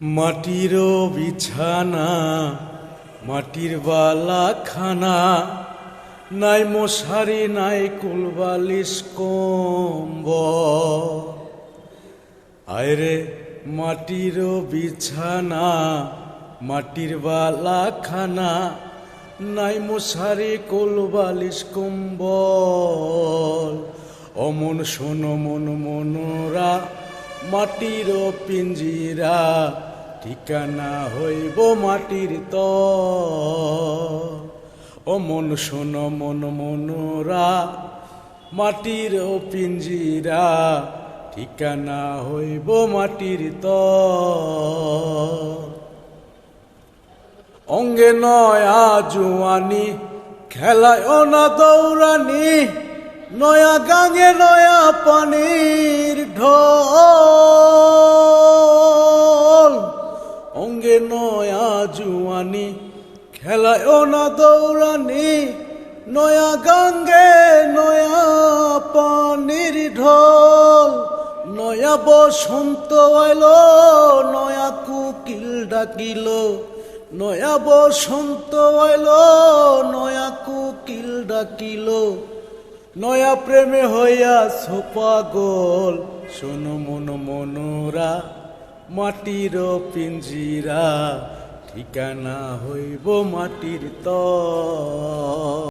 মাটির বিছানা, মাটির বালা খানা নাই মশারি, নাই কুলবালিশ কম্ব। আয়রে মাটির বিছানা, মাটির বালা খানা নাই মশারি, কোলবালিশ কম্বল। অমন শোন মন মনোরা মাটির পিঞ্জিরা, ঠিকানা হইব মাটির ত। অমন শোন, মন মনোরা, মাটির পিঞ্জিরা, ঠিকানা হইব মাটির ত। অঙ্গে নয়া জুয়ানি খেলায় না দৌড়ানি, নয়া গাঙে নয়া পানির ঢল। জুয়ানি খেলায় না দৌড়ানি, নয়া গাঙ্গে, নয়া পানির ঢল, নয়া বসন্ত আইলো, নয়া কুকিল ডাকিল, নয়া বসন্ত আইলো, নয়া কুকিল ডাকিল, নয়া প্রেমে হইয়া সোপাগল শোনো মন মনোরা, মাটির পিঞ্জিরা ঠিকানা হইব মাটির তল